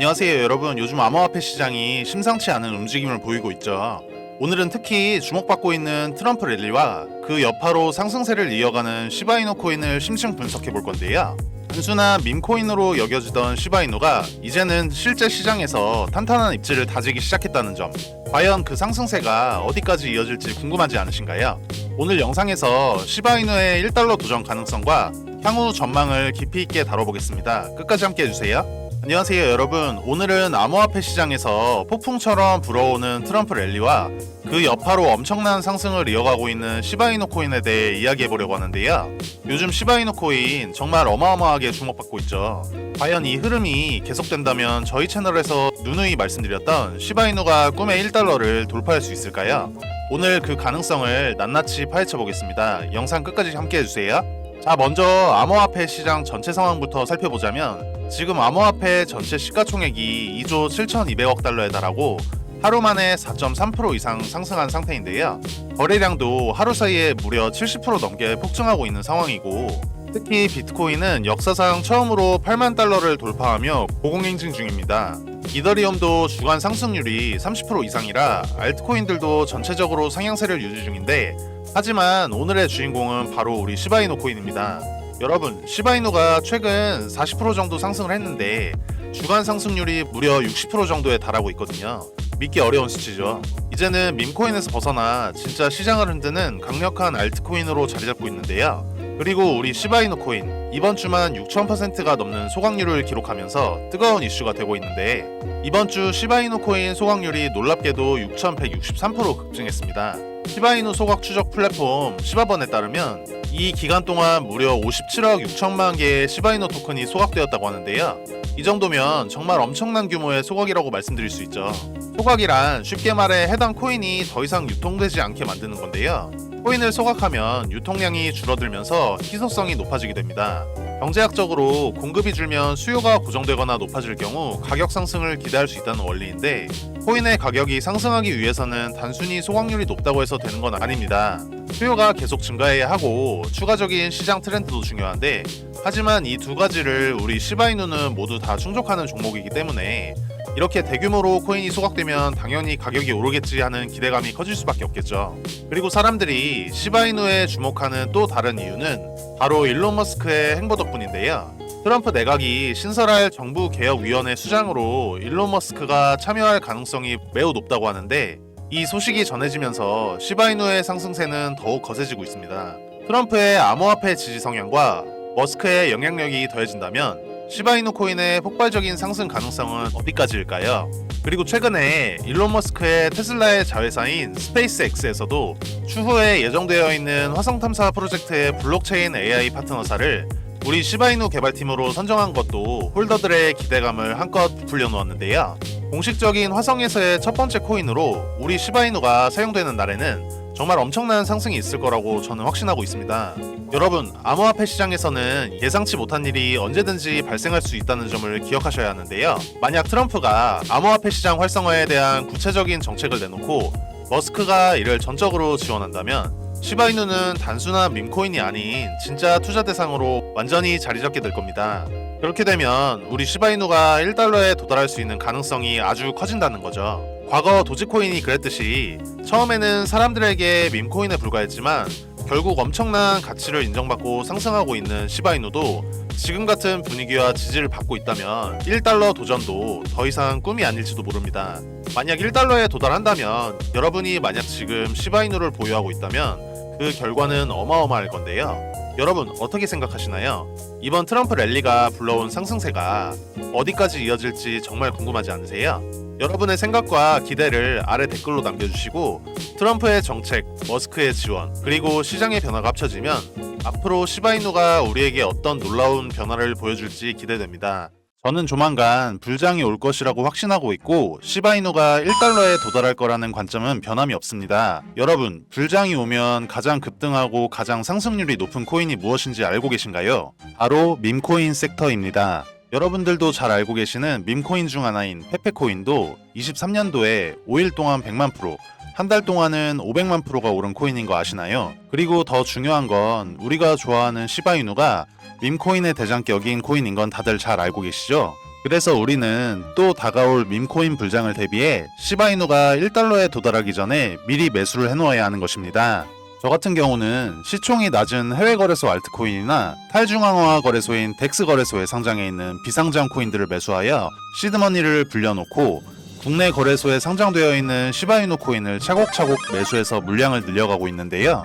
안녕하세요 여러분 요즘 암호화폐 시장이 심상치 않은 움직임을 보이고 있죠 오늘은 특히 주목받고 있는 트럼프 랠리와 그 여파로 상승세를 이어가는 시바이노 코인을 심층 분석해 볼 건데요 단순한 밈코인으로 여겨지던 시바이노가 이제는 실제 시장에서 탄탄한 입지를 다지기 시작했다는 점 과연 그 상승세가 어디까지 이어질지 궁금하지 않으신가요? 오늘 영상에서 시바이노의 1달러 도전 가능성과 향후 전망을 깊이 있게 다뤄보겠습니다. 끝까지 함께 해주세요. 안녕하세요 여러분. 오늘은 암호화폐 시장에서 폭풍처럼 불어오는 트럼프 랠리와 그 여파로 엄청난 상승을 이어가고 있는 시바이노 코인에 대해 이야기해보려고 하는데요. 요즘 시바이노 코인 정말 어마어마하게 주목받고 있죠. 과연 이 흐름이 계속된다면 저희 채널에서 누누이 말씀드렸던 시바이노가 꿈의 1달러를 돌파할 수 있을까요? 오늘 그 가능성을 낱낱이 파헤쳐 보겠습니다. 영상 끝까지 함께 해주세요 자 먼저 암호화폐 시장 전체 상황부터 살펴보자면 지금 암호화폐 전체 시가총액이 2조 7,200억 달러에 달하고 하루 만에 4.3% 이상 상승한 상태인데요. 거래량도 하루 사이에 무려 70% 넘게 폭증하고 있는 상황이고 특히 비트코인은 역사상 처음으로 8만 달러를 돌파하며 고공행진 중입니다. 이더리움도 주간 상승률이 30% 이상이라 알트코인들도 전체적으로 상향세를 유지 중인데 하지만 오늘의 주인공은 바로 우리 시바이노 코인입니다. 여러분, 시바이노가 최근 40% 정도 상승을 했는데 주간 상승률이 무려 60% 정도에 달하고 있거든요. 믿기 어려운 수치죠. 이제는 밈코인에서 벗어나 진짜 시장을 흔드는 강력한 알트코인으로 자리 잡고 있는데요. 그리고 우리 시바이노 코인 이번 주만 6,000%가 넘는 소각률을 기록하면서 뜨거운 이슈가 되고 있는데 이번 주 시바이노 코인 소각률이 놀랍게도 6,163% 급증했습니다. 시바이노 소각 추적 플랫폼 시바번에 따르면 이 기간 동안 무려 57억 6천만 개의 시바이노 토큰이 소각되었다고 하는데요. 이 정도면 정말 엄청난 규모의 소각이라고 말씀드릴 수 있죠. 소각이란 쉽게 말해 해당 코인이 더 이상 유통되지 않게 만드는 건데요. 코인을 소각하면 유통량이 줄어들면서 희소성이 높아지게 됩니다. 경제학적으로 공급이 줄면 수요가 고정되거나 높아질 경우 가격 상승을 기대할 수 있다는 원리인데 코인의 가격이 상승하기 위해서는 단순히 소각률이 높다고 해서 되는 건 아닙니다. 수요가 계속 증가해야 하고 추가적인 시장 트렌드도 중요한데 하지만 이 두 가지를 우리 시바이누는 모두 다 충족하는 종목이기 때문에 이렇게 대규모로 코인이 소각되면 당연히 가격이 오르겠지 하는 기대감이 커질 수밖에 없겠죠. 그리고 사람들이 시바이누에 주목하는 또 다른 이유는 바로 일론 머스크의 행보 덕분인데요. 트럼프 내각이 신설할 정부 개혁위원회 수장으로 일론 머스크가 참여할 가능성이 매우 높다고 하는데 이 소식이 전해지면서 시바이누의 상승세는 더욱 거세지고 있습니다. 트럼프의 암호화폐 지지 성향과 머스크의 영향력이 더해진다면 시바이누 코인의 폭발적인 상승 가능성은 어디까지일까요? 그리고 최근에 일론 머스크의 테슬라의 자회사인 스페이스X에서도 추후에 예정되어 있는 화성 탐사 프로젝트의 블록체인 AI 파트너사를 우리 시바이누 개발팀으로 선정한 것도 홀더들의 기대감을 한껏 부풀려 놓았는데요. 공식적인 화성에서의 첫 번째 코인으로 우리 시바이누가 사용되는 날에는 정말 엄청난 상승이 있을 거라고 저는 확신하고 있습니다. 여러분, 암호화폐 시장에서는 예상치 못한 일이 언제든지 발생할 수 있다는 점을 기억하셔야 하는데요. 만약 트럼프가 암호화폐 시장 활성화에 대한 구체적인 정책을 내놓고 머스크가 이를 전적으로 지원한다면 시바이누는 단순한 밈코인이 아닌 진짜 투자 대상으로 완전히 자리 잡게 될 겁니다. 그렇게 되면 우리 시바이누가 1달러에 도달할 수 있는 가능성이 아주 커진다는 거죠. 과거 도지코인이 그랬듯이 처음에는 사람들에게 밈코인에 불과했지만 결국 엄청난 가치를 인정받고 상승하고 있는 시바이누도 지금 같은 분위기와 지지를 받고 있다면 1달러 도전도 더 이상 꿈이 아닐지도 모릅니다. 만약 1달러에 도달한다면 여러분이 만약 지금 시바이누를 보유하고 있다면 그 결과는 어마어마할 건데요. 여러분 어떻게 생각하시나요? 이번 트럼프 랠리가 불러온 상승세가 어디까지 이어질지 정말 궁금하지 않으세요? 여러분의 생각과 기대를 아래 댓글로 남겨주시고 트럼프의 정책, 머스크의 지원, 그리고 시장의 변화가 합쳐지면 앞으로 시바이누가 우리에게 어떤 놀라운 변화를 보여줄지 기대됩니다. 저는 조만간 불장이 올 것이라고 확신하고 있고 시바이누가 1달러에 도달할 거라는 관점은 변함이 없습니다. 여러분, 불장이 오면 가장 급등하고 가장 상승률이 높은 코인이 무엇인지 알고 계신가요? 바로 밈코인 섹터입니다. 여러분들도 잘 알고 계시는 밈코인 중 하나인 페페코인도 23년도에 5일 동안 100만 프로, 한 달 동안은 500만 프로가 오른 코인인 거 아시나요? 그리고 더 중요한 건 우리가 좋아하는 시바이누가 밈코인의 대장격인 코인인 건 다들 잘 알고 계시죠? 그래서 우리는 또 다가올 밈코인 불장을 대비해 시바이누가 1달러에 도달하기 전에 미리 매수를 해놓아야 하는 것입니다. 저 같은 경우는 시총이 낮은 해외 거래소 알트코인이나 탈중앙화 거래소인 덱스 거래소에 상장해 있는 비상장 코인들을 매수하여 시드머니를 불려놓고 국내 거래소에 상장되어 있는 시바이누 코인을 차곡차곡 매수해서 물량을 늘려가고 있는데요.